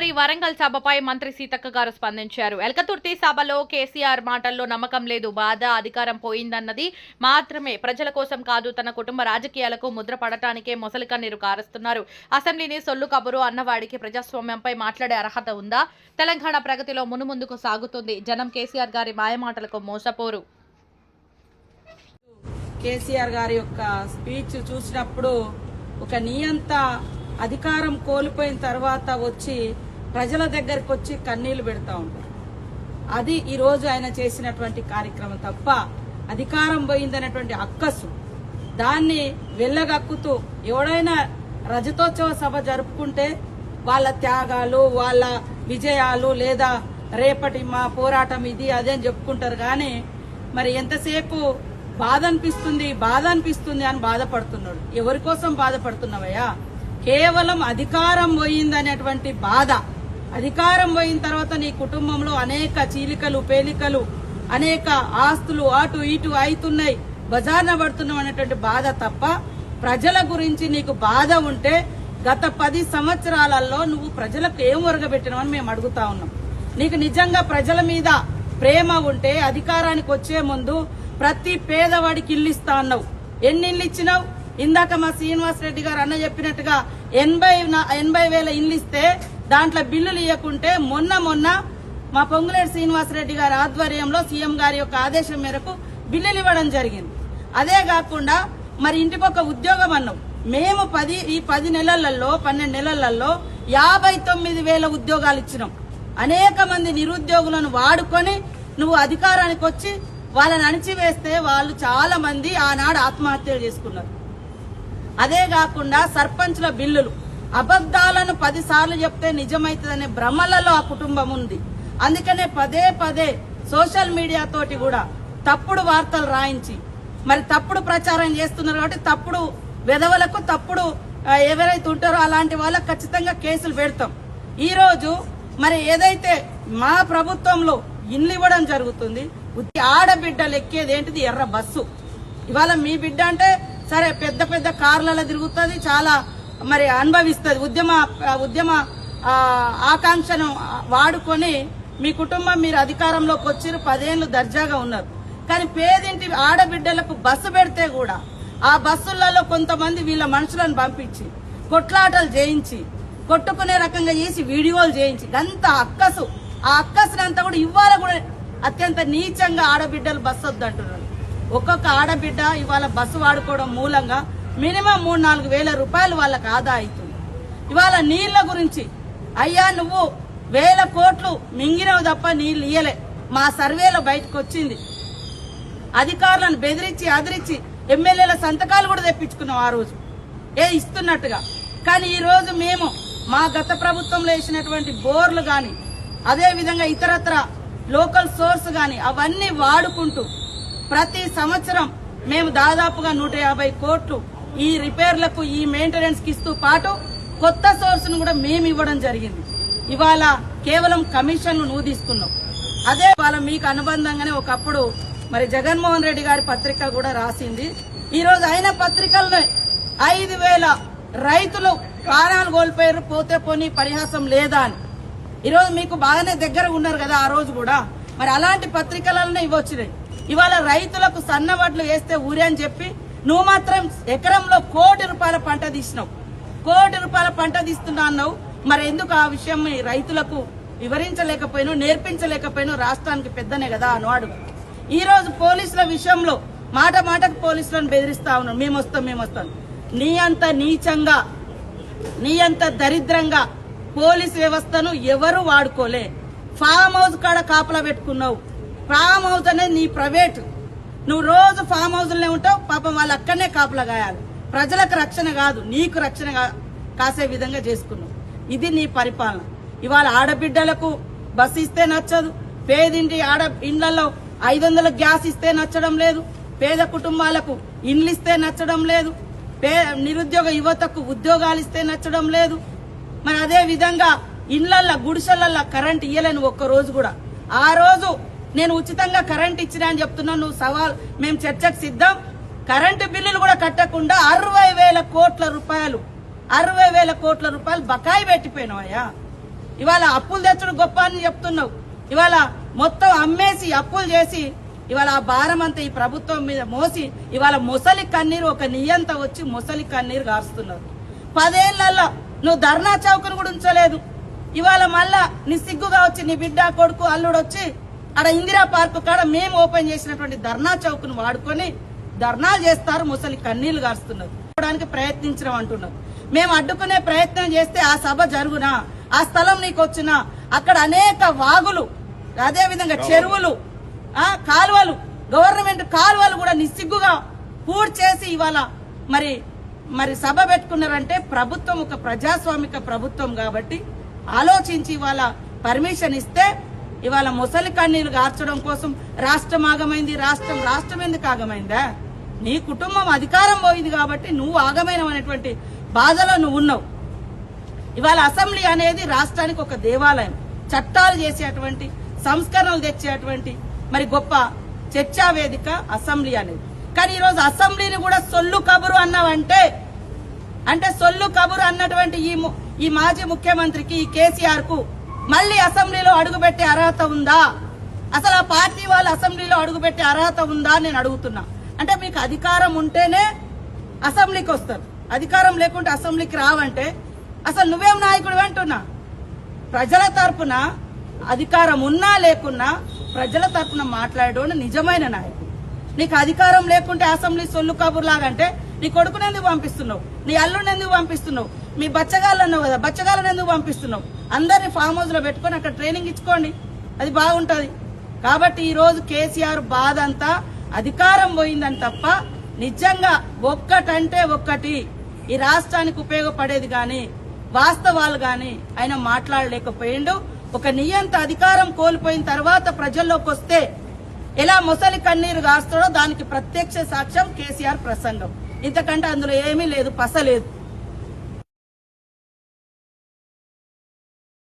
గారి వరంగల్ సభపై మంత్రి సీతక్క గారు స్పందించారు. ఎలకతుర్తి సభలో కేసీఆర్ మాటల్లో నమ్మకం లేదు. బాధ అధికారం పోయిందన్నది మాత్రమే. ప్రజల కోసం కాదు తన కుటుంబ రాజకీయాలకు ముద్ర పడటానికే మొసలి కన్నీరు కారుస్తున్నారు. అసెంబ్లీని సొల్లు కబురు అన్నవాడికి ప్రజాస్వామ్యంపై మాట్లాడే అర్హత ఉందా? తెలంగాణ ప్రగతిలో మునుముందుకు సాగుతుంది. జనం కేసీఆర్ గారి మాయమాటలకు మోసపోరు. కేసీఆర్ గారి యొక్క స్పీచ్ చూసినప్పుడు ఒక నియంత అధికారం కోల్పోయిన తర్వాత వచ్చి ప్రజల దగ్గరికి వచ్చి కన్నీళ్ళు పెడతా ఉంటారు. అది ఈరోజు ఆయన చేసినటువంటి కార్యక్రమం తప్ప అధికారం పోయిందనేటువంటి అక్కసు. దాన్ని వెళ్ళగక్కుతూ ఎవడైనా రజతోత్సవ సభ జరుపుకుంటే వాళ్ళ త్యాగాలు వాళ్ళ విజయాలు లేదా రేపటి మా పోరాటం ఇది అదే అని చెప్పుకుంటారు. కానీ మరి ఎంతసేపు బాధ అనిపిస్తుంది బాధ అనిపిస్తుంది అని బాధపడుతున్నాడు. ఎవరి కోసం బాధపడుతున్నావయ్యా? కేవలం అధికారం పోయిందనేటువంటి బాధ. అధికారం పోయిన తర్వాత నీ కుటుంబంలో అనేక చీలికలు పేలికలు అనేక ఆస్తులు అటు ఇటు అవుతున్నాయి. బజార్న పడుతున్నావు అనేటువంటి బాధ తప్ప ప్రజల గురించి నీకు బాధ ఉంటే గత పది సంవత్సరాలలో నువ్వు ప్రజలకు ఏం ఒరగబెట్టినావని మేము అడుగుతా ఉన్నాం. నీకు నిజంగా ప్రజల మీద ప్రేమ ఉంటే అధికారానికి వచ్చే ముందు ప్రతి పేదవాడికి ఇల్లు ఇస్తా అన్నావు. ఎన్ని ఇల్లు ఇచ్చినావు? ఇందాక మా శ్రీనివాస్ రెడ్డి గారు అన్న చెప్పినట్టుగా ఎనభై ఎనభై వేల ఇల్లు ఇస్తే దాంట్లో బిల్లులు ఇవ్వకుంటే మొన్న మొన్న మా పొంగులేటి శ్రీనివాస్ రెడ్డి గారి ఆధ్వర్యంలో సీఎం గారి యొక్క ఆదేశం మేరకు బిల్లులు ఇవ్వడం జరిగింది. అదే కాకుండా మరి ఇంటికి ఉద్యోగం అన్నాం. మేము పది ఈ పది నెలలలో పన్నెండు నెలలలో యాభై తొమ్మిది వేల ఉద్యోగాలు ఇచ్చినాం. అనేక మంది నిరుద్యోగులను వాడుకొని నువ్వు అధికారానికి వచ్చి వాళ్ళని అణిచివేస్తే వాళ్ళు చాలా మంది ఆనాడు ఆత్మహత్యలు చేసుకున్నారు. అదే కాకుండా సర్పంచ్ల బిల్లులు. అబద్ధాలను పదిసార్లు చెప్తే నిజమైతుందనే భ్రమలలో ఆ కుటుంబం ఉంది. అందుకనే పదే పదే సోషల్ మీడియా తోటి కూడా తప్పుడు వార్తలు రాయించి మరి తప్పుడు ప్రచారం చేస్తున్నారు కాబట్టి తప్పుడు వెధవలకు తప్పుడు ఎవరైతే ఉంటారో అలాంటి వాళ్ళకు ఖచ్చితంగా కేసులు పెడతాం. ఈ రోజు మరి ఏదైతే మా ప్రభుత్వంలో ఇల్లు ఇవ్వడం జరుగుతుంది ఆడబిడ్డలు ఎక్కేది ఏంటిది? ఎర్ర బస్సు. ఇవాళ మీ బిడ్డ అంటే సరే పెద్ద పెద్ద కార్లలో తిరుగుతుంది చాలా మరి అనుభవిస్తుంది. ఉద్యమ ఉద్యమ ఆకాంక్షను వాడుకొని మీ కుటుంబం మీరు అధికారంలోకి వచ్చిరు పదేళ్ళు దర్జాగా ఉన్నారు. కానీ పేదింటి ఆడబిడ్డలకు బస్సు పెడితే కూడా ఆ బస్సులలో కొంతమంది వీళ్ళ మనుషులను పంపించి కొట్లాటలు చేయించి కొట్టుకునే రకంగా చేసి వీడియోలు చేయించి అంత అక్కసు. ఆ అక్కసునంతా కూడా ఇవాళ కూడా అత్యంత నీచంగా ఆడబిడ్డలు బస్సు వద్దంటున్నారు ఒక్కొక్క ఆడబిడ్డ ఇవాళ బస్సు వాడుకోవడం మూలంగా మినిమం మూడు నాలుగు వేల రూపాయలు వాళ్ళకి ఆదా అవుతుంది. ఇవాళ నీళ్ళ గురించి అయ్యా నువ్వు వేల కోట్లు మింగినవు తప్ప నీళ్ళు ఇయ్యలే. మా సర్వేలో బయటకు వచ్చింది. అధికారులను బెదిరించి అదిరించి ఎమ్మెల్యేల సంతకాలు కూడా తెప్పించుకున్నాం ఆ రోజు. ఏ ఇస్తున్నట్టుగా. కానీ ఈ రోజు మేము మా గత ప్రభుత్వంలో వేసినటువంటి బోర్లు కానీ అదేవిధంగా ఇతరత్ర లోకల్ సోర్స్ కానీ అవన్నీ వాడుకుంటూ ప్రతి సంవత్సరం మేము దాదాపుగా నూట యాభై కోట్లు ఈ రిపేర్లకు ఈ మెయింటెనెన్స్కి ఇస్తూ పాటు కొత్త సోర్స్ను కూడా మేము ఇవ్వడం జరిగింది. ఇవాళ కేవలం కమిషన్ నువ్వు అదే వాళ్ళ మీకు అనుబంధంగానే ఒకప్పుడు మరి జగన్మోహన్ రెడ్డి గారి పత్రిక కూడా రాసింది. ఈ రోజు అయిన పత్రికల్లో ఐదు వేల రైతులు ప్రాణాలు కోల్పోయారు పోతే పోని పరిహాసం లేదా అని. ఈరోజు మీకు బాగానే దగ్గర ఉన్నారు కదా ఆ రోజు కూడా. మరి అలాంటి పత్రికలనే ఇవ్వచ్చినాయి. ఇవాళ రైతులకు సన్నబడ్లు వేస్తే ఊరే అని చెప్పి నువ్వు మాత్రం ఎకరంలో కోటి రూపాయల పంట తీసినావు. కోటి రూపాయల పంట తీస్తున్నా అన్నావు. మరి ఎందుకు ఆ విషయం రైతులకు వివరించలేకపోయినా నేర్పించలేకపోయినా రాష్ట్రానికి పెద్దనే కదా అనువాడు ఈ రోజు పోలీసుల విషయంలో మాట మాటకు పోలీసులను బెదిరిస్తా ఉన్నాం. మేము వస్తాం మేము వస్తాం. నీ అంత నీచంగా నీ అంత దరిద్రంగా పోలీస్ వ్యవస్థను ఎవరు వాడుకోలే. ఫామ్ హౌస్ కాడ కాపలా పెట్టుకున్నావు. ఫామ్ హౌస్ అనేది నీ ప్రైవేట్. నువ్వు రోజు ఫామ్ హౌస్లోనే ఉంటావు పాపం వాళ్ళు అక్కడనే కాపులా కాయాలి ప్రజలకు రక్షణ కాదు నీకు రక్షణ కా- కాసే విధంగా చేసుకున్నావు. ఇది నీ పరిపాలన. ఇవాళ ఆడబిడ్డలకు బస్సు ఇస్తే నచ్చదు పేదింటి ఆడ ఇండ్లలో ఐదు వందల గ్యాస్ ఇస్తే నచ్చడం లేదు పేద కుటుంబాలకు ఇండ్లు ఇస్తే నచ్చడం లేదు పే నిరుద్యోగ యువతకు ఉద్యోగాలు ఇస్తే నచ్చడం లేదు. మరి అదే విధంగా ఇండ్లల్లో గుడిసెలల్లో కరెంట్ ఇయ్యలేను ఒక్క రోజు కూడా. ఆ రోజు నేను ఉచితంగా కరెంట్ ఇచ్చినా అని చెప్తున్నా నువ్వు సవాల్ మేము చర్చకు సిద్ధం. కరెంటు బిల్లులు కూడా కట్టకుండా అరవై వేల కోట్ల రూపాయలు అరవై వేల కోట్ల రూపాయలు బకాయి పెట్టిపోయినావయ్యా. ఇవాళ అప్పులు తెచ్చుడు గొప్ప అని చెప్తున్నావు. ఇవాళ మొత్తం అమ్మేసి అప్పులు చేసి ఇవాళ ఆ భారం అంతా ఈ ప్రభుత్వం మీద మోసి ఇవాళ ముసలి కన్నీరు ఒక నియంత వచ్చి ముసలి కన్నీరు గారుస్తున్నారు. పదేళ్ళలో నువ్వు ధర్నా చౌకను కూడా ఉంచలేదు. ఇవాళ మళ్ళా నీ సిగ్గుగా వచ్చి నీ బిడ్డ కొడుకు అల్లుడు వచ్చి ఆడ ఇందిరా పార్క్ కాడ మేము ఓపెన్ చేసినటువంటి ధర్నా చౌక్ను వాడుకొని ధర్నాలు చేస్తారు ముసలి కన్నీళ్ళు గారుస్తున్నారు. చూడడానికి ప్రయత్నించడం అంటున్నారు. మేము అడ్డుకునే ప్రయత్నం చేస్తే ఆ సభ జరుగునా? ఆ స్థలం నీకు వచ్చినా అక్కడ అనేక వాగులు అదే విధంగా చెరువులు ఆ కాలువలు గవర్నమెంట్ కాలువలు కూడా నిస్సిగ్గుగా పూర్తి చేసి ఇవాళ మరి మరి సభ పెట్టుకున్నారంటే ప్రభుత్వం ఒక ప్రజాస్వామిక ప్రభుత్వం కాబట్టి ఆలోచించి ఇవాళ పర్మిషన్ ఇస్తే ఇవాళ ముసలి కన్నీళ్ళు గార్చడం కోసం రాష్ట్రం ఆగమైంది రాష్ట్రం రాష్ట్రం ఎందుకు ఆగమైందా? నీ కుటుంబం అధికారం పోయింది కాబట్టి నువ్వు ఆగమైన అనేటువంటి బాధలో నువ్వు ఉన్నావు. ఇవాళ అసెంబ్లీ అనేది రాష్ట్రానికి ఒక దేవాలయం. చట్టాలు చేసేటువంటి సంస్కరణలు తెచ్చేటువంటి మరి గొప్ప చర్చా వేదిక అసెంబ్లీ అనేది. కానీ ఈరోజు అసెంబ్లీని కూడా సొల్లు కబురు అన్నావంటే అంటే సొల్లు కబురు అన్నటువంటి ఈ ఈ మాజీ ముఖ్యమంత్రికి ఈ కేసీఆర్కు మళ్ళీ అసెంబ్లీలో అడుగుపెట్టే అర్హత ఉందా? అసలు ఆ పార్టీ వాళ్ళు అసెంబ్లీలో అడుగుపెట్టే అర్హత ఉందా నేను అడుగుతున్నా. అంటే మీకు అధికారం ఉంటేనే అసెంబ్లీకి వస్తారు. అధికారం లేకుంటే అసెంబ్లీకి రావంటే అసలు నువ్వేం నాయకుడు అంటున్నా? ప్రజల తరపున అధికారం ఉన్నా లేకున్నా ప్రజల తరపున మాట్లాడేవాడు నిజమైన నాయకుడు. నీకు అధికారం లేకుంటే అసెంబ్లీ సొల్లు కబుర్లాగంటే నీ కొడుకునందుకు పంపిస్తున్నావు? నీ అల్లుని ఎందుకు పంపిస్తున్నావు? మీ బచ్చగాళ్ళు అన్నావు కదా బచ్చగాళ్ళని ఎందుకు పంపిస్తున్నావు? అందరిని ఫామ్ హౌస్లో పెట్టుకొని అక్కడ ట్రైనింగ్ ఇచ్చుకోండి. అది బాగుంటది. కాబట్టి ఈ రోజు కేసీఆర్ బాధ అంతా అధికారం పోయిందని తప్ప నిజంగా ఒక్కటంటే ఒక్కటి ఈ రాష్ట్రానికి ఉపయోగపడేది గాని వాస్తవాలు గాని ఆయన మాట్లాడలేకపోయిండు. ఒక నియంత అధికారం కోల్పోయిన తర్వాత ప్రజల్లోకి వస్తే ఎలా ముసలి కన్నీరు కాస్తాడో దానికి ప్రత్యక్ష సాక్ష్యం కేసీఆర్ ప్రసంగం. ఇంతకంటే అందులో ఏమీ లేదు పసలేదు